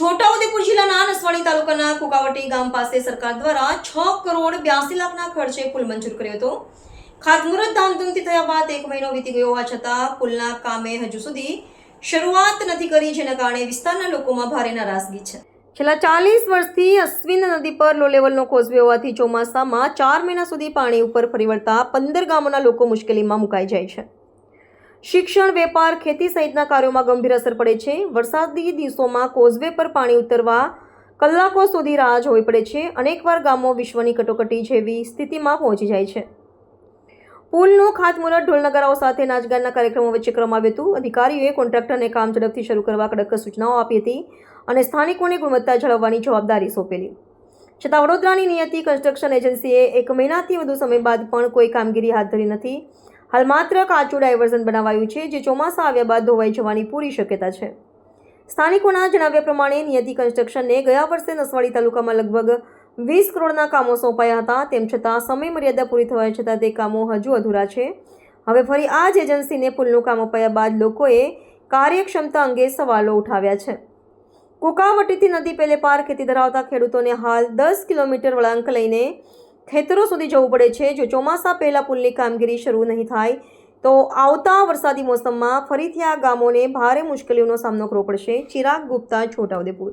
છોટાઉદેપુર જિલ્લાના નસવાણી તાલુકાના કુકાવટી ગામ પાસે સરકાર દ્વારા છ કરોડ બ્યાસી લાખના ખર્ચે પુલ મંજૂર કર્યો હતો. ખાતમુહૂર્ત ધામધૂમથી થયા બાદ એક મહિનો વીતી ગયો હોવા છતાં પુલના કામે હજુ સુધી શરૂઆત નથી કરી, જેના કારણે વિસ્તારના લોકોમાં ભારે નારાજગી છે. છેલ્લા ચાલીસ વર્ષથી અશ્વિન નદી પર લો લેવલનો કોઝવે હોવાથી ચોમાસામાં ચાર મહિના સુધી પાણી ઉપર ફરી વળતા પંદર ગામોના લોકો મુશ્કેલીમાં મુકાઈ જાય છે. શિક્ષણ, વેપાર, ખેતી સહિતના કાર્યોમાં ગંભીર અસર પડે છે. વરસાદી દિવસોમાં કોઝવે પર પાણી ઉતરવા કલાકો સુધી રાહ જોવી પડે છે. અનેકવાર ગામો વિશ્વની કટોકટી જેવી સ્થિતિમાં પહોંચી જાય છે. પુલનું ખાતમુહૂર્ત ઢોલનગારાઓ સાથે નાચગાનના કાર્યક્રમો વચ્ચે કરવામાં આવ્યું હતું. અધિકારીઓએ કોન્ટ્રાક્ટરને કામ ઝડપથી શરૂ કરવા કડક સૂચનાઓ આપી હતી અને સ્થાનિકોને ગુણવત્તા જાળવવાની જવાબદારી સોંપેલી. છતાં વડોદરાની નિયતિ કન્સ્ટ્રક્શન એજન્સીએ એક મહિનાથી વધુ સમય બાદ પણ કોઈ કામગીરી હાથ ધરી નથી. હાલ માત્ર કાચું ડાયવર્ઝન બનાવાયું છે, જે ચોમાસા આવ્યા બાદ ધોવાઈ જવાની પૂરી શક્યતા છે. સ્થાનિકોના જણાવ્યા પ્રમાણે, નિયતિ કન્સ્ટ્રક્શનને ગયા વર્ષે નસવાડી તાલુકામાં લગભગ વીસ કરોડના કામો સોંપાયા હતા, તેમ છતાં સમય મર્યાદા પૂરી થવા છતાં તે કામો હજુ અધૂરા છે. હવે ફરી આ જ એજન્સીને પુલનું કામ અપાયા બાદ લોકોએ કાર્યક્ષમતા અંગે સવાલો ઉઠાવ્યા છે. કુકાવટીથી નદી પેલે પાર ખેતી ધરાવતા ખેડૂતોને હાલ દસ કિલોમીટર વળાંક લઈને ખેતરો સુધી જવું પડે છે. જો ચોમાસા પહેલાં પુલની કામગીરી શરૂ નહીં થાય, તો આવતા વરસાદી મોસમમાં ફરીથી આ ગામોને ભારે મુશ્કેલીઓનો સામનો કરવો પડશે. ચિરાગ ગુપ્તા, છોટાઉદેપુર.